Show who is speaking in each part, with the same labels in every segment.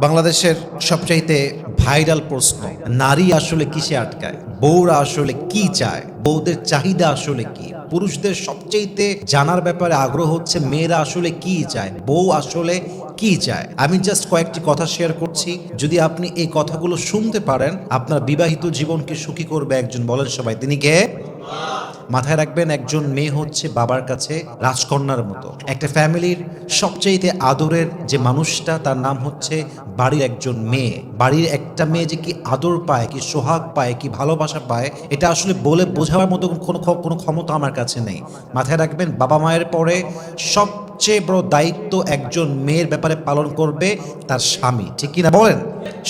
Speaker 1: বাংলাদেশের সবচাইতে ভাইরাল প্রশ্ন, নারী আসলে কিসে আটকায়? বউরা আসলে কি চায়? বউদের চাহিদা আসলে কি? পুরুষদের সবচাইতে জানার ব্যাপারে আগ্রহ হচ্ছে মেয়েরা আসলে কি চায়? বউ আসলে কি চায়? আমি জাস্ট কয়েকটি কথা শেয়ার করছি। যদি আপনি এই কথাগুলো শুনতে পারেন, আপনার বিবাহিত জীবনকে সুখী করবে একজন, বলেন সবাই। তিনি কে? মাথায় রাখবেন, একজন মেয়ে হচ্ছে বাবার কাছে রাজকন্যার মতো। একটা ফ্যামিলির সবচেয়েতে আদরের যে মানুষটা, তার নাম হচ্ছে বাড়ির একজন মেয়ে। বাড়ির একটা মেয়ে যে কি আদর পায়, কি সোহাগ পায়, কি ভালোবাসা পায়, এটা আসলে বলে বোঝাবার মতো কোনো কোনো ক্ষমতা আমার কাছে নেই। মাথায় রাখবেন, বাবা মায়ের পরে সবচেয়ে বড় দায়িত্ব একজন মেয়ের ব্যাপারে পালন করবে তার স্বামী। ঠিক কিনা বলেন?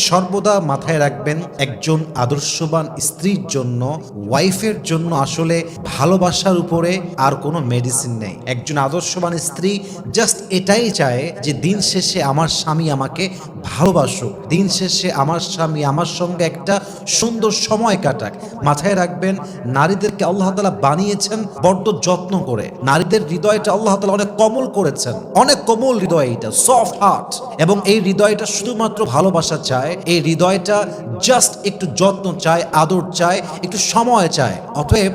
Speaker 1: সর্বদা মাথায় রাখবেন, একজন আদর্শবান স্ত্রীর জন্য, ওয়াইফের জন্য আসলে ভালোবাসার উপরে আর কোনো মেডিসিন নেই। একজন আদর্শবান স্ত্রী জাস্ট এটাই চায় যে দিন শেষে আমার স্বামী আমাকে ভালোবাসুক। দিন শেষে আমার স্বামী আমার সঙ্গে একটা সুন্দর সময় কাটাক। মাথায় রাখবেন, নারীদেরকে আল্লাহ তালা বানিয়েছেন বড্ড যত্ন করে। নারীদের হৃদয়টা আল্লাহ তালা অনেক কমল করেছেন। অনেক কোমল হৃদয় এটা সফট হার্ট এবং এই হৃদয়টা শুধুমাত্র ভালোবাসা চায়, এই হৃদয়টা জাস্ট একটু যত্ন চায়, আদর চায়, একটু সময় চায়। অতএব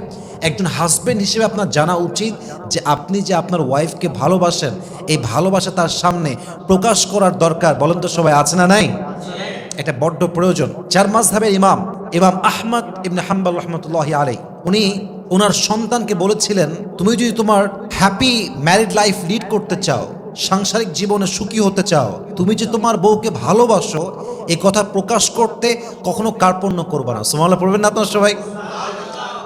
Speaker 1: একজন হাজবেন্ড হিসেবে আপনার জানা উচিত যে আপনি যে আপনার ওয়াইফকে ভালোবাসেন, এই ভালোবাসা তার সামনে প্রকাশ করার দরকার। বলেন তো সবাই, আছে না নাই? এটা বড্ড প্রয়োজন। চার মাসধাবের ইমাম ইমাম আহমদ ইবনে হাম্বাল রহমতুল্লাহ আলাই উনি ওনার সন্তানকে বলেছিলেন, তুমি যদি তোমার হ্যাপি ম্যারিড লাইফ লিড করতে চাও, সাংসারিক জীবনে সুখী হতে চাও, তুমি যে তোমার বউকে ভালোবাসো এই কথা প্রকাশ করতে কখনো কার্পণ্য করবে না। সোমালা পড়বেন না আপনার সবাই?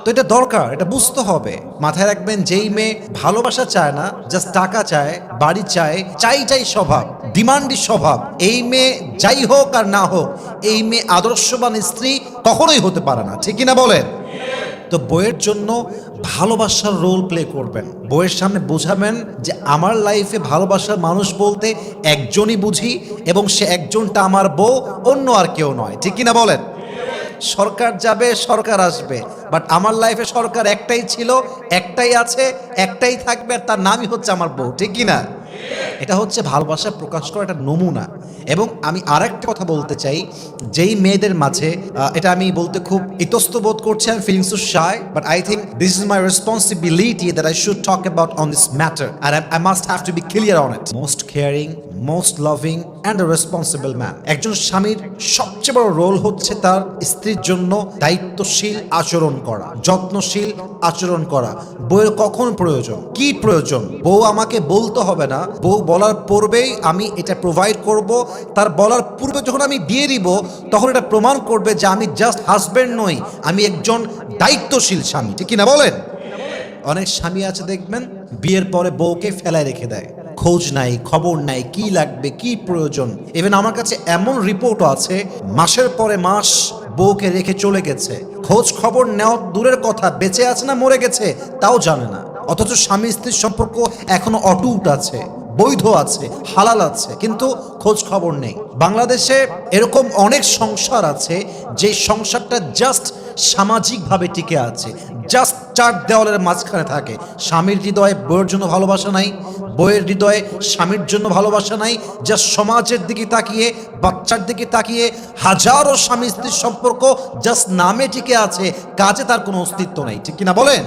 Speaker 1: তো এটা দরকার, এটা বুঝতে হবে। মাথায় রাখবেন, যেই মেয়ে ভালোবাসা চায় না জাস্ট টাকা চায়, বাড়ি চায়, চাই চাই স্বভাব ডিমান্ডি স্বভাব, এই মেয়ে যাই হোক আর না হোক, এই মেয়ে আদর্শবান স্ত্রী কখনোই হতে পারে না। ঠিক কিনা বলেন? তো বইয়ের জন্য ভালোবাসার রোল প্লে করবেন। বইয়ের সামনে বোঝাবেন যে আমার লাইফে ভালোবাসার মানুষ বলতে একজনই বুঝি এবং সে একজনটা আমার বউ, অন্য আর কেউ নয়। ঠিক কিনা বলেন? সরকার যাবে, সরকার আসবে। বাট আমার লাইফে সরকার একটাই ছিল, একটাই আছে, একটাই থাকবে, আর তার নামই হচ্ছে আমার বউ। ঠিক কি না এটা হচ্ছে ভালোবাসা প্রকাশ করা একটা নমুনা। এবং আমি আর একটা কথা বলতে চাই, যেই মেয়েদের মাঝে এটা আমি বলতে খুব ইতস্ত বোধ করছি আমি feelings shy but I think this is my responsibility that I should talk about on this matter R I must have to be clear on it most caring most loving and responsible man একজন স্বামীর সবচেয়ে বড় role হচ্ছে তার স্ত্রীর জন্য দায়িত্বশীল আচরণ করা, যত্নশীল আচরণ করা। বউয়ের কখন প্রয়োজন? কি প্রয়োজন? বউ আমাকে বলতে হবে না। বউ বলার পূর্বেই আমি এটা প্রোভাইড করব। তার বলার পূর্বে যখন আমি দিয়ে দিব, তখন এটা প্রমাণ করবে যে আমি জাস্ট হাজব্যান্ড নই, আমি একজন দায়িত্বশীল স্বামী। ঠিক কিনা বলেন? অনেক স্বামী আছে দেখবেন, বিয়ের পরে বউকে ফেলায় রেখে দেয়। খোঁজ নাই, খবর নাই, কি লাগবে, কি প্রয়োজন? ইভেন আমার কাছে এমন রিপোর্টও আছে, মাসের পরে মাস বউকে রেখে চলে গেছে। খোঁজ খবর নেওয়া দূরের কথা, বেঁচে আছে না মরে গেছে, তাও জানে না। অথচ স্বামী স্ত্রীর সম্পর্ক এখনও অটুট আছে। বৈধ আছে, হালাল আছে, কিন্তু খোঁজ খবর নেই। বাংলাদেশে এরকম অনেক সংসার আছে যে সংসারটা জাস্ট সামাজিকভাবে টিকে আছে জাস্ট চার দেওয়ালের মাঝখানে থাকে। স্বামীর হৃদয়ে বইয়ের জন্য ভালোবাসা নাই বইয়ের হৃদয়ে স্বামীর জন্য ভালোবাসা নাই যা সমাজের দিকে তাকিয়ে, বাচ্চার দিকে তাকিয়ে, হাজারো স্বামী স্ত্রীর সম্পর্ক জাস্ট নামে টিকে আছে, কাজে তার কোনো অস্তিত্ব নেই। ঠিক কিনা বলেন?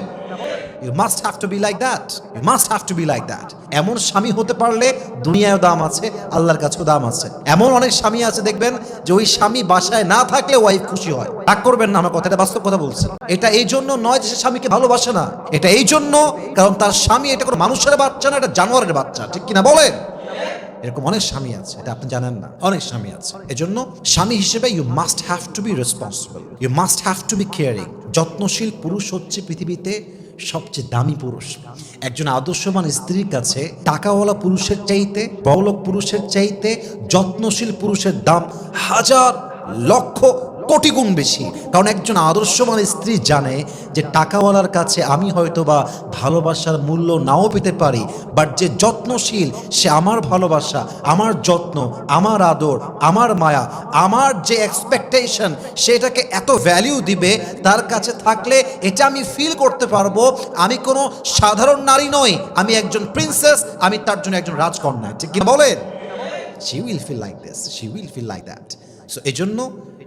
Speaker 1: You must have to be like that you must have to be like that এমন স্বামী হতে পারলে দুনিয়ায় দাম আছে, আল্লাহর কাছেও দাম আছে। এমন অনেক স্বামী আছে, দেখবেন, যে ওই স্বামী বাসায় না থাকলে ওয়াইফ খুশি হয়। রাগ করবেন না, আমার কথা এটা বাস্তব কথা বলছে। এটা এই জন্য নয় যে সে স্বামীকে ভালোবাসে না। এটা এই জন্য, কারণ তার স্বামী এটা কোনো মানুষের বাচ্চা না, এটা জানোয়ারের বাচ্চা। ঠিক কিনা বলেন? এরকম অনেক স্বামী আছে, এটা আপনি জানেন না। অনেক স্বামী আছে। এজন্য স্বামী হিসেবে you must have to be responsible you must have to be caring যত্নশীল পুরুষ হচ্ছে পৃথিবীতে সবচেয়ে দামি পুরুষ। একজন আদর্শবান স্ত্রীর কাছে টাকাওয়ালা পুরুষের চাইতে বড়লোক পুরুষের চাইতে যত্নশীল পুরুষের দাম হাজার, লক্ষ কোটি গুণ বেশি। কারণ একজন আদর্শবান স্ত্রী জানে যে টাকাওয়ালার কাছে আমি হয়তো বা ভালোবাসার মূল্য নাও পেতে পারি বাট যে যত্নশীল, সে আমার ভালোবাসা, আমার যত্ন, আমার আদর, আমার মায়া, আমার যে এক্সপেকটেশন সেটাকে এত ভ্যালিউ দিবে, তার কাছে থাকলে এটা আমি ফিল করতে পারব, আমি কোনো সাধারণ নারী নই, আমি একজন প্রিন্সেস আমি তার জন্য একজন রাজকন্যা। ঠিক কি বলেন? She will feel like this she will feel like that so এই জন্য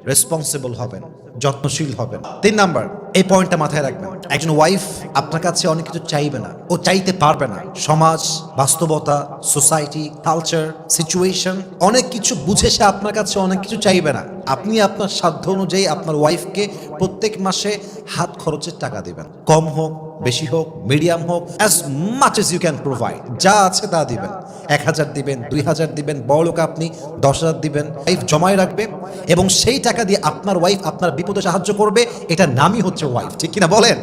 Speaker 1: রেসপন্সিবল হবেন। যত্নশীল হবেন। তিন নাম্বার, এই পয়েন্টটা মাথায় রাখবেন। একজন ওয়াইফ আপনার কাছে অনেক কিছু চাইবে না। ও চাইতে পারবে না। সমাজ, বাস্তবতা সোসাইটি কালচার সিচুয়েশন অনেক কিছু বুঝে সে আপনার কাছে অনেক কিছু চাইবে না। আপনি আপনার সাধ্য অনুযায়ী আপনার ওয়াইফকে প্রত্যেক মাসে হাত খরচের টাকা দিবেন। কম হোক, বেশি হোক মিডিয়াম হোক as much as you can provide যা আছে তা দিবেন। এক হাজার দিবেন, দুই হাজার দিবেন বড় লোক আপনি দশ হাজার দিবেন। ওয়াইফ জমায় রাখবে এবং সেই টাকা দিয়ে আপনার ওয়াইফ আপনার বিপদে সাহায্য করবে এটার নামই হচ্ছে ওয়াইফ ঠিক কিনা বলেন?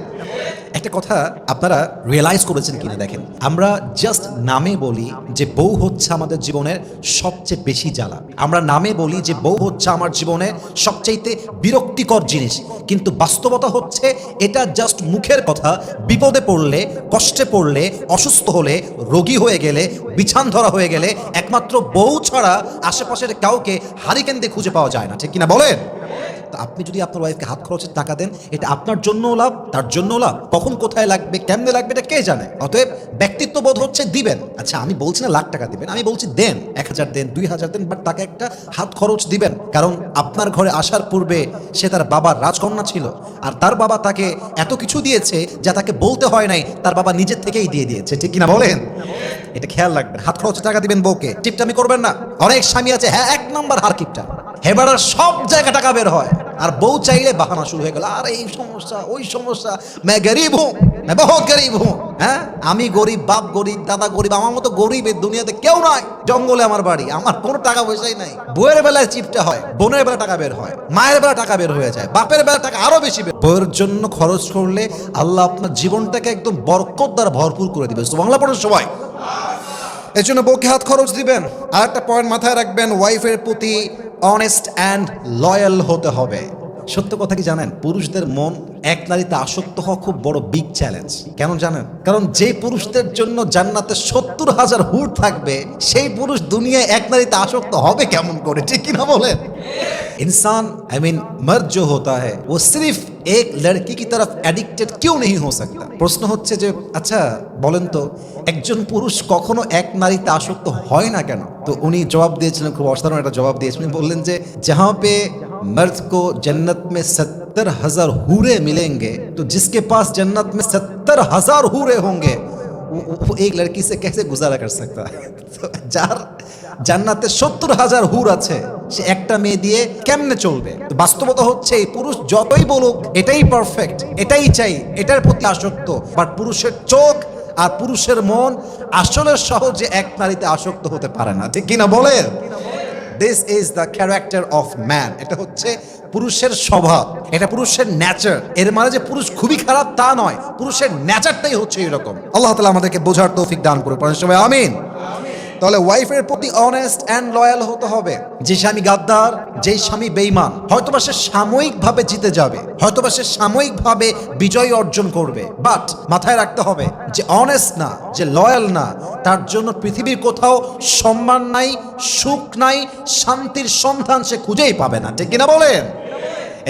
Speaker 1: একটা কথা আপনারা রিয়েলাইজ করেছেন কিনা দেখেন। আমরা জাস্ট নামে বলি যে বউ হচ্ছে আমাদের জীবনের সবচেয়ে বেশি জ্বালা। আমরা নামে বলি যে বউ হচ্ছে আমার জীবনে সবচাইতে বিরক্তিকর জিনিস। কিন্তু বাস্তবতা হচ্ছে এটা জাস্ট মুখের কথা, বিপদে পড়লে, কষ্টে পড়লে, অসুস্থ হলে, রোগী হয়ে গেলে, বিছান ধরা হয়ে গেলে একমাত্র বউ ছাড়া আশেপাশের কাউকে হারিকেন দিয়ে খুঁজে পাওয়া যায় না। ঠিক কিনা বলেন? আপনি যদি আপনার ওয়াইফকে হাত খরচের টাকা দেন, এটা আপনার জন্যও লাভ, তার জন্যও লাভ। কখন কোথায় লাগবে, কেমনে লাগবে এটা কে জানে? অতএব ব্যক্তিত্ব বোধ হচ্ছে দিবেন। আচ্ছা আমি বলছি না লাখ টাকা দিবেন, আমি বলছি দেন। এক হাজার দেন, দুই হাজার দেন বাট তাকে একটা হাত খরচ দিবেন। কারণ আপনার ঘরে আসার পূর্বে সে তার বাবার রাজকন্যা ছিল, আর তার বাবা তাকে এত কিছু দিয়েছে যা তাকে বলতে হয় নাই, তার বাবা নিজের থেকেই দিয়ে দিয়েছে। ঠিক কিনা বলেন? এটা খেয়াল রাখবেন, হাত খরচের টাকা দিবেন বউকে। টিপটামি করবেন না। অনেক স্বামী আছে হ্যাঁ এক নম্বর হার কিপটা হেবারার সব জায়গা টাকা বের হয়। আর বউ চাইলে বাহানা শুরু হয়ে গেল, আর, এই সমস্যা, ওই সমস্যা, মে গরিব হোঁ মে বহুত গরিব হোঁ হ্যাঁ? আমি গরিব, বাপ গরিব, দাদা গরিব, আমার মতো গরিব এই দুনিয়াতে কেউ নাই, জঙ্গলে আমার বাড়ি, আমার কোনো টাকা পয়সাই নাই। বইয়ের বেলায় চিপটা হয়, বোনের বেলা টাকা বের হয়, মায়ের বেলা টাকা বের হয়ে যায়, বাপের বেলা টাকা আরও বেশি বের বইয়ের জন্য খরচ করলে আল্লাহ আপনার জীবনটাকে একদম বরকত দ্বারা ভরপুর করে দিবে। বাংলা পড়ার সবাই। এর জন্য বউকে হাত খরচ দিবেন। আর একটা পয়েন্ট মাথায় রাখবেন ওয়াইফের প্রতি অনেস্ট অ্যান্ড লয়াল হতে হবে। সত্য কথা কি জানেন পুরুষদের মন এক নারীতে আসক্ত হওয়া খুব বড় বিগ চ্যালেঞ্জ কেন জানেন কারণ যে পুরুষদের জন্য জান্নাতে সত্তর হাজার হুর থাকবে সেই পুরুষ দুনিয়ায় এক নারীতে আসক্ত হবে কেমন করে ঠিক কিনা বলেন इंसान आई मीन मर्द जो होता है वो सिर्फ एक लड़की की तरफ एडिक्टेड क्यों नहीं हो सकता প্রশ্ন হচ্ছে যে আচ্ছা বলেন তো একজন পুরুষ কখনো এক নারীতে আসক্ত হয় না কেন তো উনি জবাব দিয়েছিলেন খুব অসাধারণ একটা জবাব দিয়েছিলেন বললেন যে जहाँ पे मर्द को जन्नत में सत्तर हजार हूरे मिलेंगे तो जिसके पास जन्नत में सत्तर हजार हूरे होंगे वो, वो एक लड़की से कैसे गुजारा कर सकता है তো যার জান্নাতে সত্তর হাজার হুর আছে সে একটা মেয়ে দিয়ে কেমনে চলবে তো বাস্তবতা হচ্ছে এই পুরুষ যতই বলুক এটাই পারফেক্ট এটাই চাই এটার প্রতি আসক্ত বাট পুরুষের চোখ আর পুরুষের মন আসলে সহজে এক নারীতে আসক্ত হতে পারে না ঠিক কিনা বলেন this is the character of man এটা হচ্ছে পুরুষের স্বভাব। এটা পুরুষের ন্যাচার এর মানে যে পুরুষ খুবই খারাপ তা নয়। পুরুষের ন্যাচারটাই হচ্ছে এরকম। আল্লাহ তালা আমাদেরকে বোঝার তৌফিক দান করে পড়েন সবাই আমিন। তাহলে ওয়াইফের প্রতি অনেস্ট অ্যান্ড লয়াল হতে হবে। যে স্বামী গাদ্দার, যেই স্বামী বেইমান হয়তোবা সে সাময়িকভাবে জিতে যাবে, হয়তোবা সে সাময়িকভাবে বিজয় অর্জন করবে। বাট মাথায় রাখতে হবে যে অনেস্ট না, যে লয়াল না, তার জন্য পৃথিবীর কোথাও সম্মান নাই, সুখ নাই, শান্তির সন্ধান সে খুঁজেই পাবে না। ঠিক কিনা বলেন?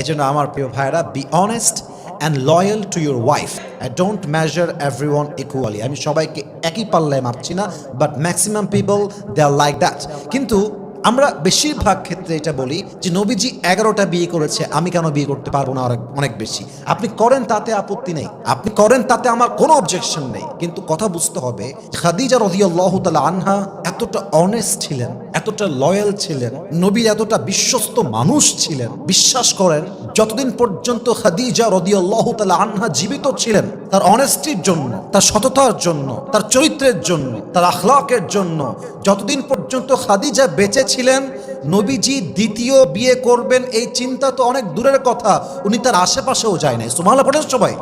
Speaker 1: এই জন্য আমার প্রিয় ভাইরা be honest and loyal to your wife I don't measure everyone equally আমি সবাইকে একই পাল্লায় মাপছি না but maximum people they are like that কিন্তু আমরা বেশিরভাগ ক্ষেত্রে এটা বলি যে নবীজি এগারোটা বিয়ে করেছে, আমি কেন বিয়ে করতে পারব না অনেক বেশি? আপনি করেন তাতে আপত্তি নেই। আপনি করেন তাতে আমার কোনো অবজেকশন নেই। কিন্তু কথা বুঝতে হবে, খাদিজা রদিয়াল্লাহ তালা আনহা এতটা অনেস্ট ছিলেন, এতটা লয়াল ছিলেন নবীর এতটা বিশ্বস্ত মানুষ ছিলেন। বিশ্বাস করেন, যতদিন পর্যন্ত খাদিজা রদিয়াল্লাহ তালা আনহা জীবিত ছিলেন, তার অনেস্টির জন্য, তার সততার জন্য, তার চরিত্রের জন্য, তার আখলাকের জন্য, যতদিন পর্যন্ত খাদিজা বেঁচে ছিলেন নবীজি দ্বিতীয় বিয়ে করবেন, এই চিন্তা তো অনেক দূরের কথা, উনি তার আশেপাশেও যায় নাই। সুমালা পড়েন সবাই?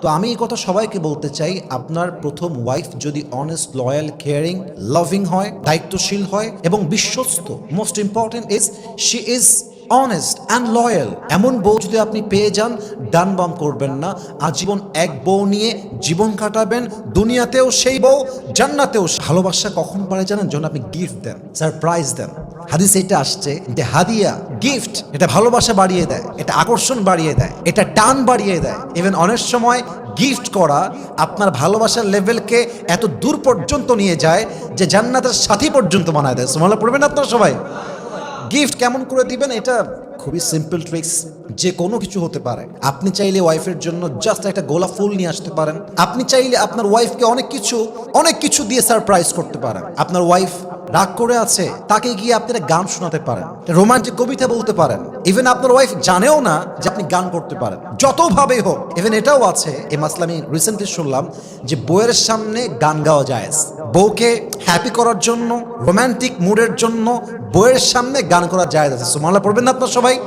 Speaker 1: তো আমি এই কথা সবাইকে বলতে চাই, আপনার প্রথম ওয়াইফ যদি অনেস্ট লয়াল কেয়ারিং লাভিং হয়, দায়িত্বশীল হয় এবং বিশ্বস্ত most important is she is honest and loyal এমন বউ যদি আপনি পেয়ে যান, ডান বাম করবেন না। আজীবন এক বউ নিয়ে জীবন কাটাবেন। দুনিয়াতেও সেই বউ, জান্নাতেও ভালোবাসা কখন পারে জানেন? যখন আপনি গিফট দেন সারপ্রাইজ দেন। হাদিস এটা আসছে যে হাদিয়া গিফট এটা ভালোবাসা বাড়িয়ে দেয়, এটা আকর্ষণ বাড়িয়ে দেয়, এটা টান বাড়িয়ে দেয়। ইভেন অনেক সময় গিফট করা আপনার ভালোবাসার লেভেলকে এত দূর পর্যন্ত নিয়ে যায় যে জান্নাতের সাথী পর্যন্ত মানায় দেয়। সোমালা পড়বেন আপনারা সবাই? গিফট কেমন করে দিবেন এটা খুবই সিম্পল ট্রিক্স যে কোনো কিছু হতে পারে। আপনি চাইলে ওয়াইফের জন্য জাস্ট একটা গোলাপ ফুল নিয়ে আসতে পারেন। আপনি চাইলে আপনার ওয়াইফকে অনেক কিছু অনেক কিছু দিয়ে সারপ্রাইজ করতে পারেন। আপনার ওয়াইফ রাগ করে আছে, তাকে গিয়ে আপনি একটা গান শোনাতে পারেন। রোমান্টিক কবিতা বলতে পারেন। ইভেন আপনার ওয়াইফ জানেও না যে আপনি গান করতে পারেন। যতভাবেই হোক ইভেন এটাও আছে, এই মাসলা আমি রিসেন্টলি শুনলাম যে বইয়ের সামনে গান গাওয়া যায়। বউকে হ্যাপি করার জন্য রোমান্টিক মুডের জন্য বইয়ের সামনে গান করা যায়। আছে সুমালা পড়বেন না আপনার সবাই?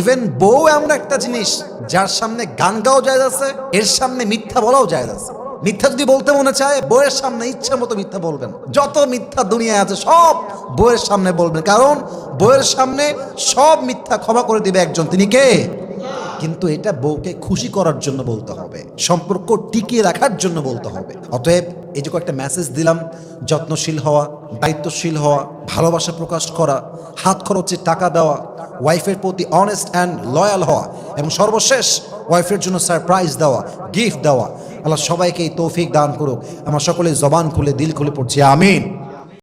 Speaker 1: ইভেন বউ এমন একটা জিনিস, যার সামনে গান গাও যায় আছে, এর সামনে মিথ্যা বলাও যায় আছে। মিথ্যা যদি বলতে মনে চায় বইয়ের সামনে ইচ্ছা মতো মিথ্যা বলবেন যত মিথ্যা দুনিয়ায় আছে, সব বইয়ের সামনে বলবেন কারণ বইয়ের সামনে সব মিথ্যা ক্ষমা করে দিবে একজন। তিনি কে? কিন্তু এটা বউকে খুশি করার জন্য বলতে হবে। সম্পর্ক টিকিয়ে রাখার জন্য বলতে হবে। অতএব এই যে কয়েকটা মেসেজ দিলাম, যত্নশীল হওয়া, দায়িত্বশীল হওয়া, ভালোবাসা প্রকাশ করা, হাত খরচে টাকা দেওয়া ওয়াইফের প্রতি অনেস্ট অ্যান্ড লয়াল হওয়া এবং সর্বশেষ ওয়াইফের জন্য সারপ্রাইজ দেওয়া গিফট দেওয়া। আল্লাহ সবাইকে এই তৌফিক দান করুক। আমার সকলে জবান খুলে, দিল খুলে পড়ছি। আমিন।